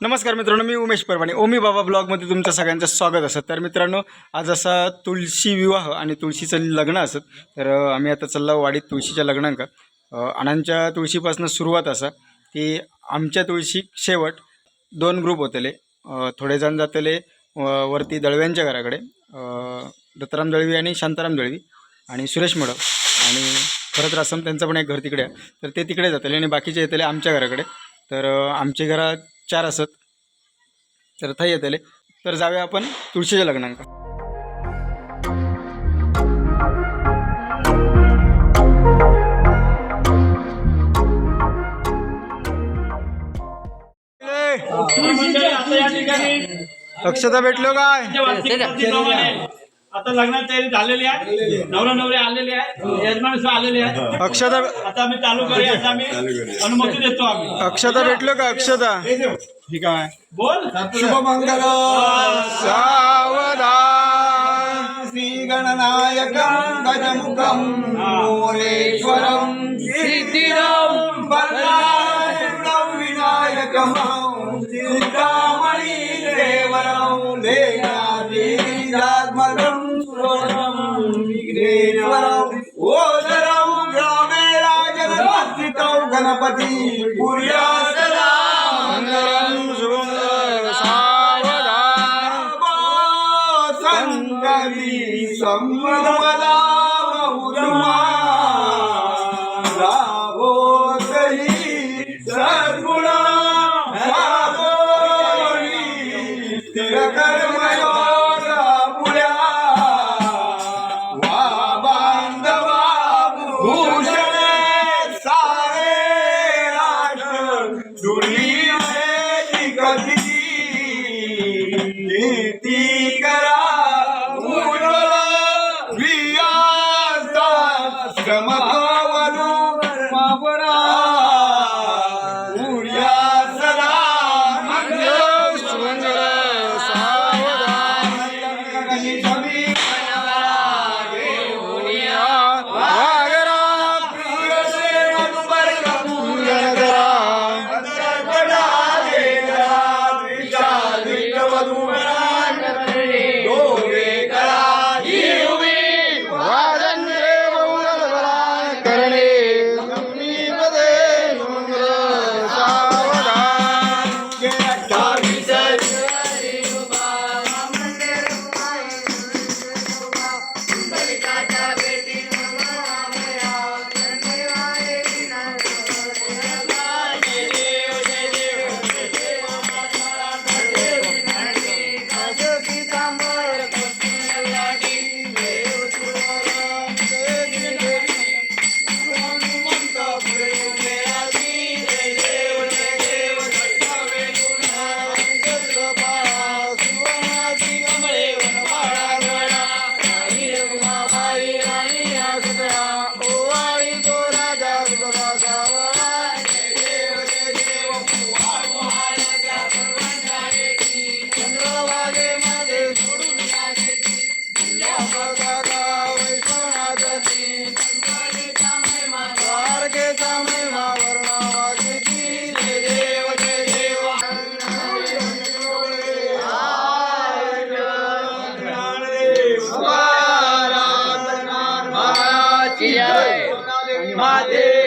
नमस्कार मित्रांनो मी उमेश परवाने. ओमी बाबा ब्लॉगमध्ये तुमचं सगळ्यांचं स्वागत असत. तर मित्रांनो आज असा तुळशी विवाह आणि तुळशीचं लग्न असत. तर आम्ही आता चाललो वाडीत तुळशीच्या लग्नांक. अणांच्या तुळशीपासून सुरुवात असा की आमच्या तुळशी शेवट दोन ग्रुप होतले. थोडे जण जातले वरती दळव्यांच्या घराकडे. दत्ताराम दळवी आणि शांताराम दळवी आणि सुरेश मडव. आणि भरत रासम त्यांचं पण एक घर तिकडे आहे. तर ते तिकडे जातले आणि बाकीचे येतले आमच्या घराकडे. तर आमच्या घरात चार असत. तर थंय येतले तर जाऊया आपण तुळशीच्या लग्नांक मंडळी, आता या ठिकाणी. अक्षता भेटलो काय? आता लग्नाची तयारी झालेली आहे. नवरा नवरी आलेले आहेत यजमान सुद्धा आलेले आहेत. अक्षता आता आम्ही चालू करूया आता आम्ही अनुमती देतो आम्ही. अक्षता भेटलो का अक्षता? ठीक आहे. बोल. शुभमंगल सावधान श्री गणनायकं गजमुखं मोरेश्वरं सिद्धिरं विनायकं देवरं राजनस्थितौ गणपती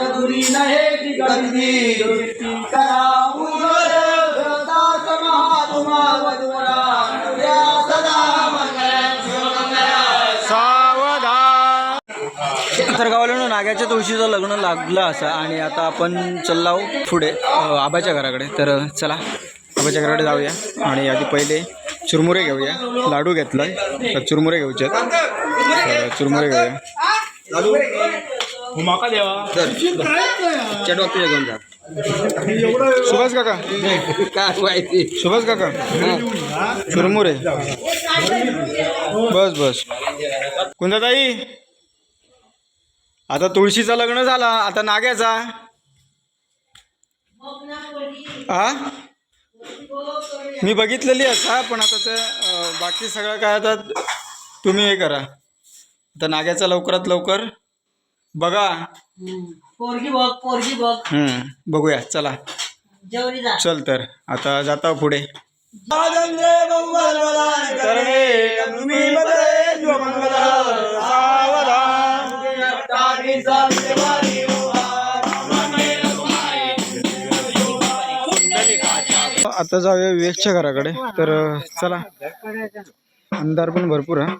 राष्ट्रधुरी नहे गर्दी दृष्टी करा उज्ज्वल दास महात्मा वधुरा या सदा तर गावाला नाग्याच्या तुळशीचं लग्न लागलं असं आणि आता आपण चाललो पुढे आबाच्या घराकडे. तर चला आबाच्या घराकडे जाऊया आणि आधी पहिले चुरमुरे घेऊया. लाडू घेतलाय तर चुरमुरे घेऊचे चुरमुरे घेऊया. माका जा सुभाष काका. काय माहिती सुभाष काका. चुरमुरे. बस बस. कुंदाताई आता तुळशीचं लग्न झाला आता नाग्याचा. हा मी बघितलेली असा पण आता ते बाकी सगळं काय आता तुम्ही हे करा. आता नाग्याचा लवकरात लवकर बघा. पोरगी बघ पोरगी बघ. हम्म, बघूया चला. जा. चल तर आता जाता पुढे. आता जाऊया विवेकच्या घराकडे. तर चला. अंधार पण भरपूर आहे.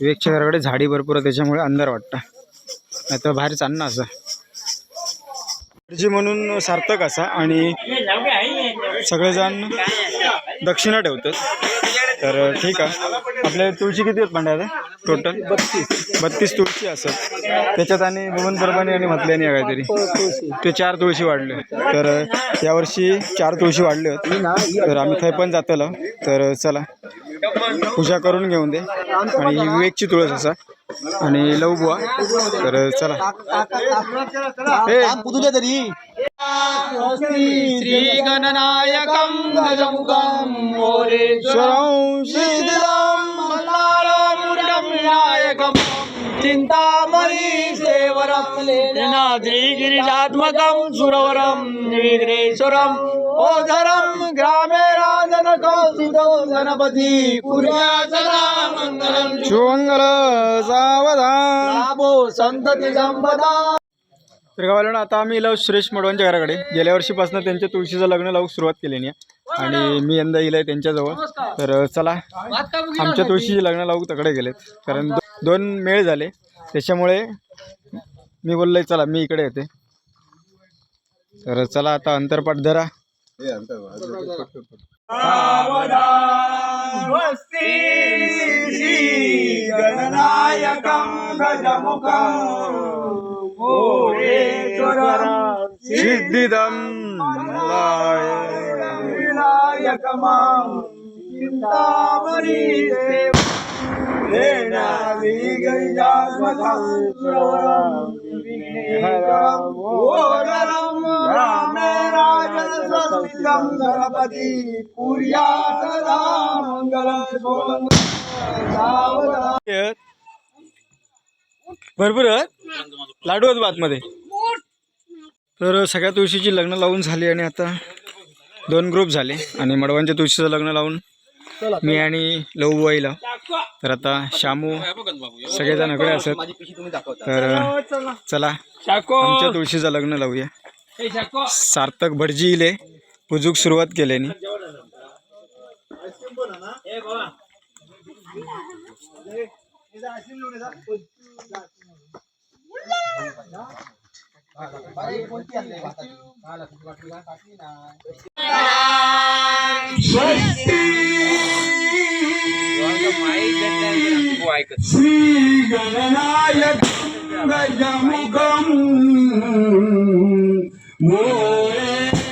विवेकच्या घराकडे झाडी भरपूर आहे त्याच्यामुळे अंधार वाटतं. नाही तर बाहेर चालणं असं. जी म्हणून सार्थक असा आणि सगळेजण दक्षिणा ठेवतात. तर ठीक आहे. आपल्या तुळशी किती आहेत पांड्या आता टोटल बत्तीस बत्तीस तुळशी असत त्याच्यात आणि भुवन परबानी आणि म्हटल्याने काहीतरी. ते चार तुळशी वाढले. तर यावर्षी चार तुळशी वाढले होते. तर आम्ही थंय पण जातलो. तर चला. पूजा करून घेऊन दे. आणि विवेकची तुळस असा. आणि लव बुवा. तर चला. ए, तुझ्या तरी श्री गणनायकं गजमुखं मोरेश्वरं श्रीदिलं मल्लारमुरं विनायकं चिन्तामणि सेवरं गिरिजात्मकं सुरवरं विघ्नेश्वरं ओधरं ग्रामे राजनकौसितो गणपती पुर्या सदा मङ्गलं शुभमंगल सावधान। लाभो संतती संपदा। तर गावाला आता आम्ही लव सुरेश मडवांच्या घराकडे. गेल्या वर्षीपासून त्यांच्या तुळशीचं लग्न लावून सुरुवात केली आणि मी यंदा येईल त्यांच्याजवळ. तर चला आमच्या तुळशीचे लग्न लावू तकडे गेलेत कारण दो, दोन मेळ झाले. त्याच्यामुळे मी बोललोय चला मी इकडे येते. तर चला आता अंतरपाठ धरा. गणनायकं गजमुखं मोरेश्वरं सिद्धिदम विनायकमां चिन्तामणि देवनाविगजात्मकं गणपति पुर्या सदा. भरपूर आहेत? लाडू आहेत बातमध्ये. तर सगळ्या तुळशीची लग्न लावून झाली आणि आता दोन ग्रुप झाले. आणि मडवांच्या तुळशीचं लग्न लावून मी आणि लवबाईला तर आता शामू सगळेजण इकडे असत. तर चला शाको! आमच्या तुळशीचं लग्न लावूया. हे सार्थक भटजी इले पुजूक सुरुवात केल्यानी हे बाबा श्रीगणनायक गजमुखं मोरेश्वरं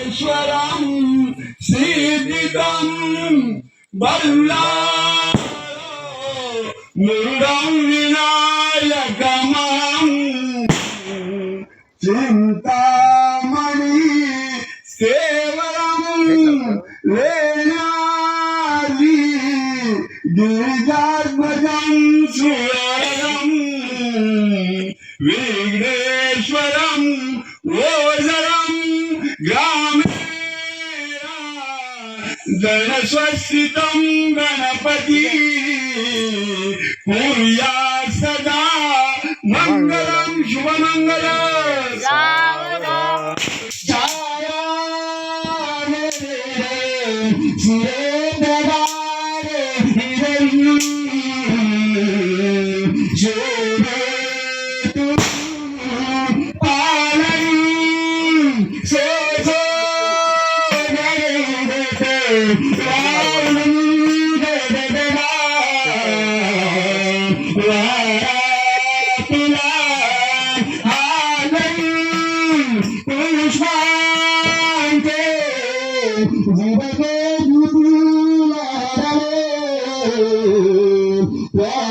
श्रीदिदं बल्ला मुरुडं विनायकमं गिरिजात्मजं सुरं विघ्नेश्वरं ओझरं ग्रामे गणस्वस्थितं गणपति कुर्या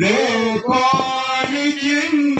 내 관이 긴다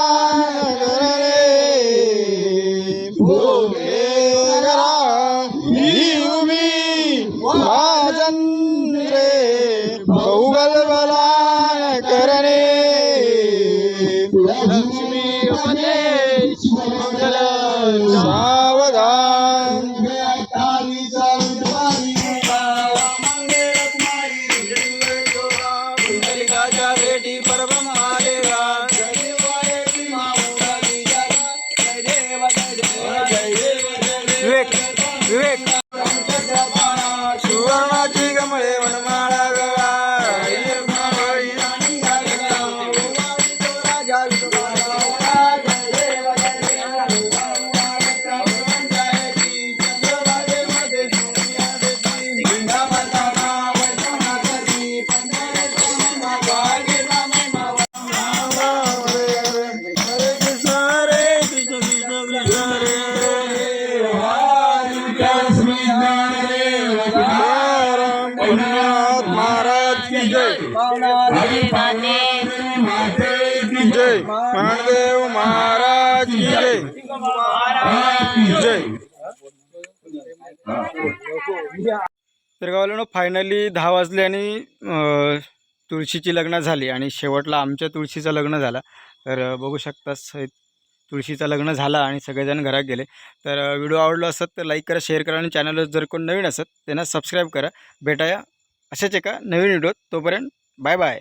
जय. जय. तर गावाला फायनली दहा वाजले आणि तुळशीची लग्न झाली आणि शेवटला आमच्या तुळशीचं लग्न झालं. तर बघू शकता तुळशीचं लग्न झालं आणि सगळेजण घरात गेले. तर व्हिडिओ आवडला असत तर लाईक करा शेअर करा आणि चॅनलवर जर कोण नवीन असत त्यांना सबस्क्राईब करा. भेटाया अशाच एका नवीन व्हिडिओत. तोपर्यंत बाय बाय